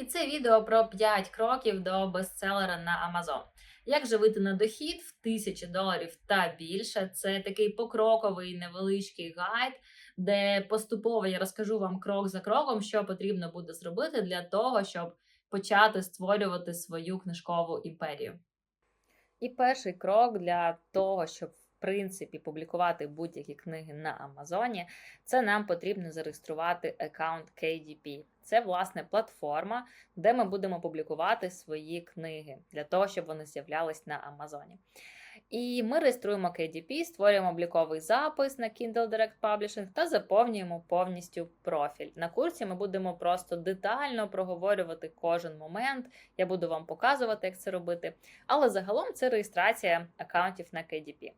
І це відео про 5 кроків до бестселера на Amazon. Як же вийти на дохід в тисячі доларів та більше? Це такий покроковий невеличкий гайд, де поступово я розкажу вам крок за кроком, що потрібно буде зробити для того, щоб почати створювати свою книжкову імперію. І перший крок для того, щоб принципі публікувати будь-які книги на Амазоні, це нам потрібно зареєструвати аккаунт KDP. Це власне платформа, де ми будемо публікувати свої книги для того, щоб вони з'являлись на Амазоні. І ми реєструємо KDP, створюємо обліковий запис на Kindle Direct Publishing та заповнюємо повністю профіль. На курсі ми будемо просто детально проговорювати кожен момент. Я буду вам показувати, як це робити. Але загалом це реєстрація аккаунтів на KDP.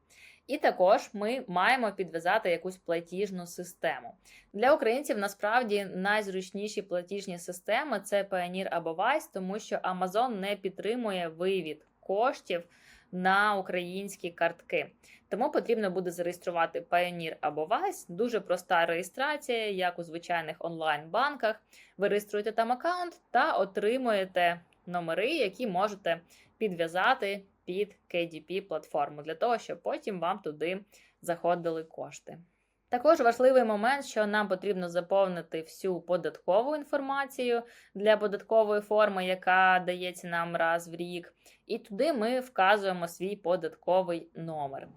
І також ми маємо підв'язати якусь платіжну систему. Для українців насправді найзручніші платіжні системи це Payoneer або Wise, тому що Amazon не підтримує вивід коштів на українські картки. Тому потрібно буде зареєструвати Payoneer або Wise. Дуже проста реєстрація, як у звичайних онлайн-банках. Ви реєструєте там аккаунт та отримуєте номери, які можете підв'язати під KDP платформу для того, щоб потім вам туди заходили кошти. Також важливий момент, що нам потрібно заповнити всю податкову інформацію для податкової форми, яка дається нам раз в рік, і туди ми вказуємо свій податковий номер.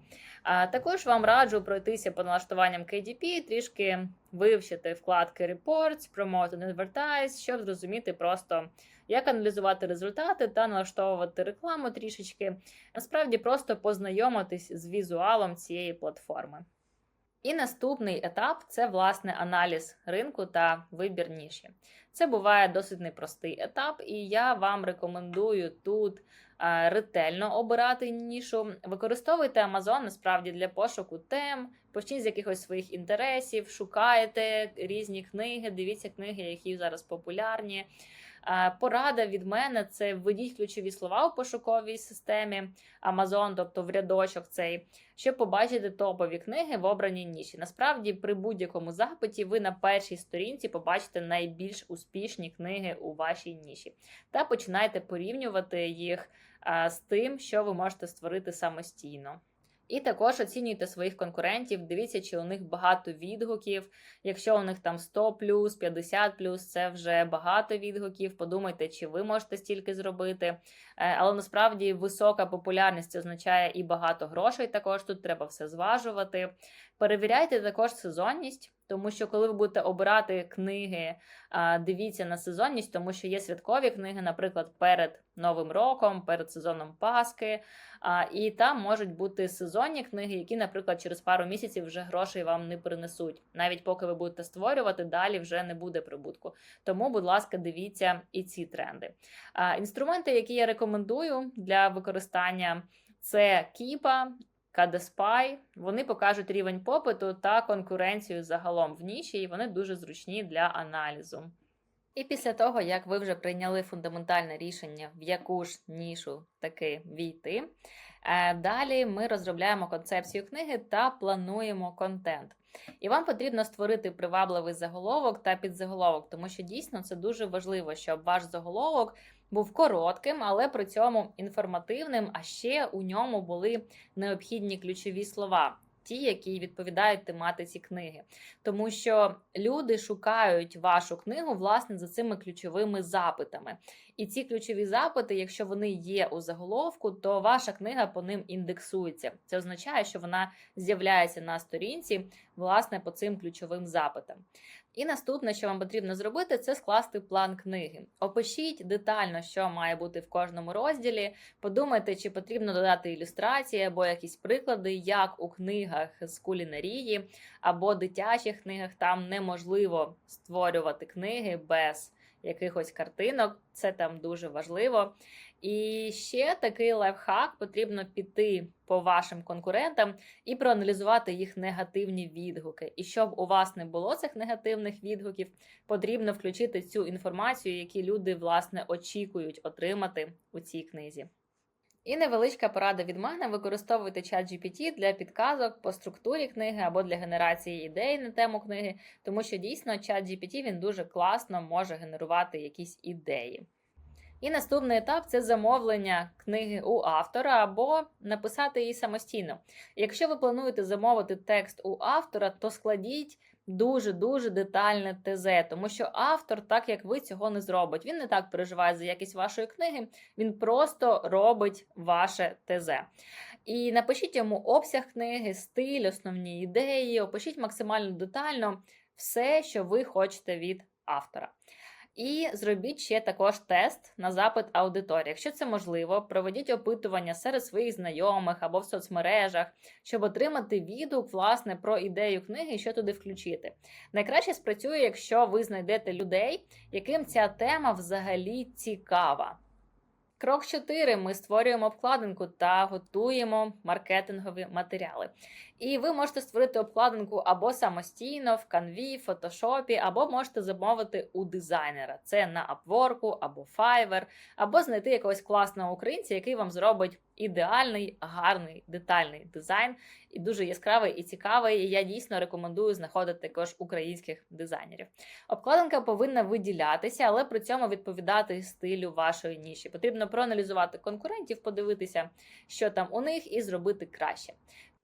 А також вам раджу пройтися по налаштуванням KDP, трішки вивчити вкладки Reports, Promote and Advertise, щоб зрозуміти просто, як аналізувати результати та налаштовувати рекламу трішечки. Насправді просто познайомитись з візуалом цієї платформи. І наступний етап це власне аналіз ринку та вибір ніші. Це буває досить непростий етап, і я вам рекомендую тут ретельно обирати нішу. Використовуйте Amazon насправді для пошуку тем, почніть з якихось своїх інтересів, шукайте різні книги, дивіться книги, які зараз популярні. Порада від мене це введіть ключові слова у пошуковій системі Amazon, тобто в рядочок цей, щоб побачити топові книги в обраній ніші. Насправді, при будь-якому запиті ви на першій сторінці побачите найбільш успішні книги у вашій ніші. Та починайте порівнювати їх з тим, що ви можете створити самостійно. І також оцінюйте своїх конкурентів, дивіться, чи у них багато відгуків. Якщо у них там 100 плюс, 50 плюс, це вже багато відгуків. Подумайте, чи ви можете стільки зробити. Е, але насправді висока популярність означає і багато грошей. Також тут треба все зважувати. Перевіряйте також сезонність. Тому що, коли ви будете обирати книги, дивіться на сезонність, тому що є святкові книги, наприклад, перед Новим роком, перед сезоном Паски. І там можуть бути сезонні книги, які, наприклад, через пару місяців вже грошей вам не принесуть. Навіть поки ви будете створювати, далі вже не буде прибутку. Тому, будь ласка, дивіться і ці тренди. Інструменти, які я рекомендую для використання, це Кіпа. Кадеспай, вони покажуть рівень попиту та конкуренцію загалом в ніші, і вони дуже зручні для аналізу. І після того, як ви вже прийняли фундаментальне рішення, в яку ж нішу таки війти, е, далі ми розробляємо концепцію книги та плануємо контент. І вам потрібно створити привабливий заголовок та підзаголовок, тому що дійсно це дуже важливо, щоб ваш заголовок був коротким, але при цьому інформативним. А ще у ньому були необхідні ключові слова. Ті, які відповідають тематиці книги, тому що люди шукають вашу книгу власне за цими ключовими запитами. І ці ключові запити, якщо вони є у заголовку, то ваша книга по ним індексується. Це означає, що вона з'являється на сторінці, власне, по цим ключовим запитам. І наступне, що вам потрібно зробити, це скласти план книги. Опишіть детально, що має бути в кожному розділі. Подумайте, чи потрібно додати ілюстрації або якісь приклади, як у книгах з кулінарії або дитячих книгах там неможливо створювати книги без якихось картинок. Це там дуже важливо. І ще такий лайфхак потрібно піти по вашим конкурентам і проаналізувати їх негативні відгуки. І щоб у вас не було цих негативних відгуків, потрібно включити цю інформацію, які люди власне очікують отримати у цій книзі. І невеличка порада від мене: використовуйте чат GPT для підказок по структурі книги або для генерації ідей на тему книги, тому що дійсно чат GPT він дуже класно може генерувати якісь ідеї. І наступний етап це замовлення книги у автора або написати її самостійно. Якщо ви плануєте замовити текст у автора, то складіть дуже-дуже детальне ТЗ, тому що автор, так як ви, цього не зробить. Він не так переживає за якість вашої книги, він просто робить ваше ТЗ. І напишіть йому обсяг книги, стиль, основні ідеї, опишіть максимально детально все, що ви хочете від автора. І зробіть ще також тест на запит аудиторії. Якщо це можливо, проведіть опитування серед своїх знайомих або в соцмережах, щоб отримати відгук власне про ідею книги що туди включити. Найкраще спрацює, якщо ви знайдете людей, яким ця тема взагалі цікава. Крок 4. Ми створюємо обкладинку та готуємо маркетингові матеріали. І ви можете створити обкладинку або самостійно в Canvі, Photoshop, або можете замовити у дизайнера. Це на Upwork, або Fiverr, або знайти якогось класного українця, який вам зробить ідеальний, гарний, детальний дизайн, і дуже яскравий і цікавий. І я дійсно рекомендую знаходити також українських дизайнерів. Обкладинка повинна виділятися, але при цьому відповідати стилю вашої ніші. Потрібно проаналізувати конкурентів, подивитися, що там у них, і зробити краще.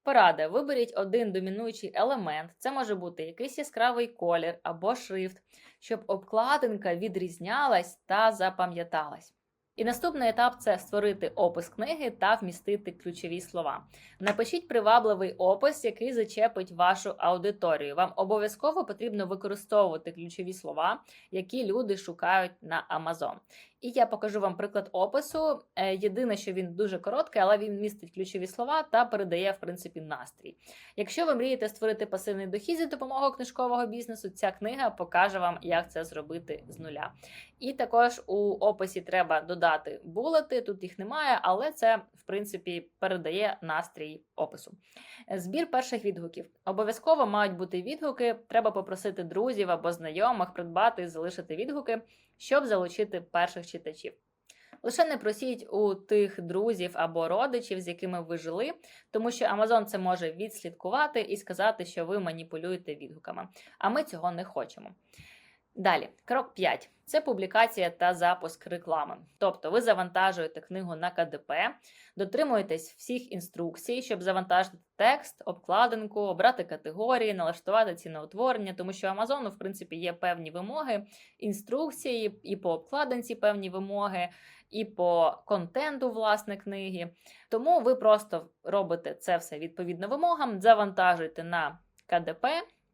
Порада: виберіть один домінуючий елемент, це може бути якийсь яскравий колір або шрифт, щоб обкладинка відрізнялась та запам'яталась. І наступний етап це створити опис книги та вмістити ключові слова. Напишіть привабливий опис, який зачепить вашу аудиторію. Вам обов'язково потрібно використовувати ключові слова, які люди шукають на Amazon. І я покажу вам приклад опису. Е, Єдине, що він дуже короткий, але він містить ключові слова та передає, в принципі, настрій. Якщо ви мрієте створити пасивний дохід за допомогою книжкового бізнесу, ця книга покаже вам, як це зробити з нуля. І також у описі треба додати булети, тут їх немає, але це, в принципі, передає настрій опису. Збір перших відгуків. Обов'язково мають бути відгуки. Треба попросити друзів або знайомих придбати і залишити відгуки, щоб залучити перших читачів. Лише не просіть у тих друзів або родичів, з якими ви жили, тому що Amazon це може відслідкувати і сказати, що ви маніпулюєте відгуками. А ми цього не хочемо. Далі, крок 5. Це публікація та запуск реклами. Тобто ви завантажуєте книгу на КДП, дотримуєтесь всіх інструкцій, щоб завантажити текст, обкладинку, обрати категорії, налаштувати ціноутворення, тому що Амазону, в принципі, є певні вимоги, інструкції, і по обкладинці певні вимоги, і по контенту власне книги. Тому ви просто робите це все відповідно вимогам, завантажуєте на КДП.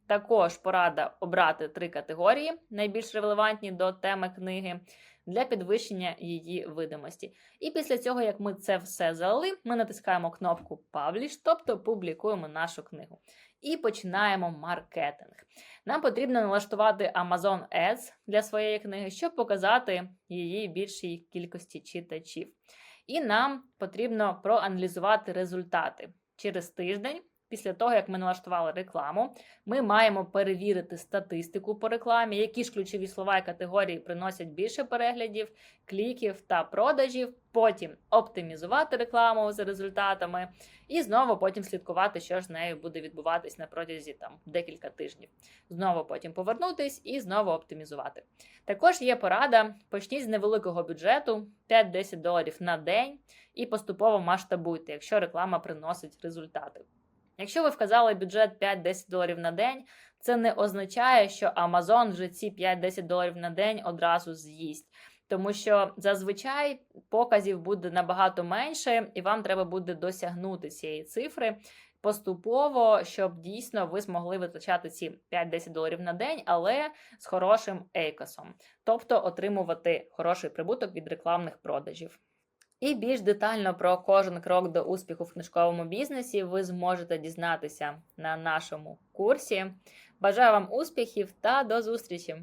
Також порада обрати три категорії, найбільш релевантні до теми книги, для підвищення її видимості. І після цього, як ми це все залили, ми натискаємо кнопку Publish, тобто публікуємо нашу книгу. І починаємо маркетинг. Нам потрібно налаштувати Amazon Ads для своєї книги, щоб показати її більшій кількості читачів. І нам потрібно проаналізувати результати через тиждень. Після того, як ми налаштували рекламу, ми маємо перевірити статистику по рекламі, які ж ключові слова і категорії приносять більше переглядів, кліків та продажів. Потім оптимізувати рекламу за результатами, і знову потім слідкувати, що ж з нею буде відбуватись на протязі там декілька тижнів. Знову потім повернутись і знову оптимізувати. Також є порада: почніть з невеликого бюджету 5-10 доларів на день і поступово масштабуйте, якщо реклама приносить результати. Якщо ви вказали бюджет 5-10 доларів на день, це не означає, що Amazon вже ці 5-10 доларів на день одразу з'їсть. Тому що зазвичай показів буде набагато менше, і вам треба буде досягнути цієї цифри поступово, щоб дійсно ви змогли витрачати ці 5-10 доларів на день, але з хорошим ейкосом, тобто отримувати хороший прибуток від рекламних продажів. І більш детально про кожен крок до успіху в книжковому бізнесі ви зможете дізнатися на нашому курсі. Бажаю вам успіхів та до зустрічі!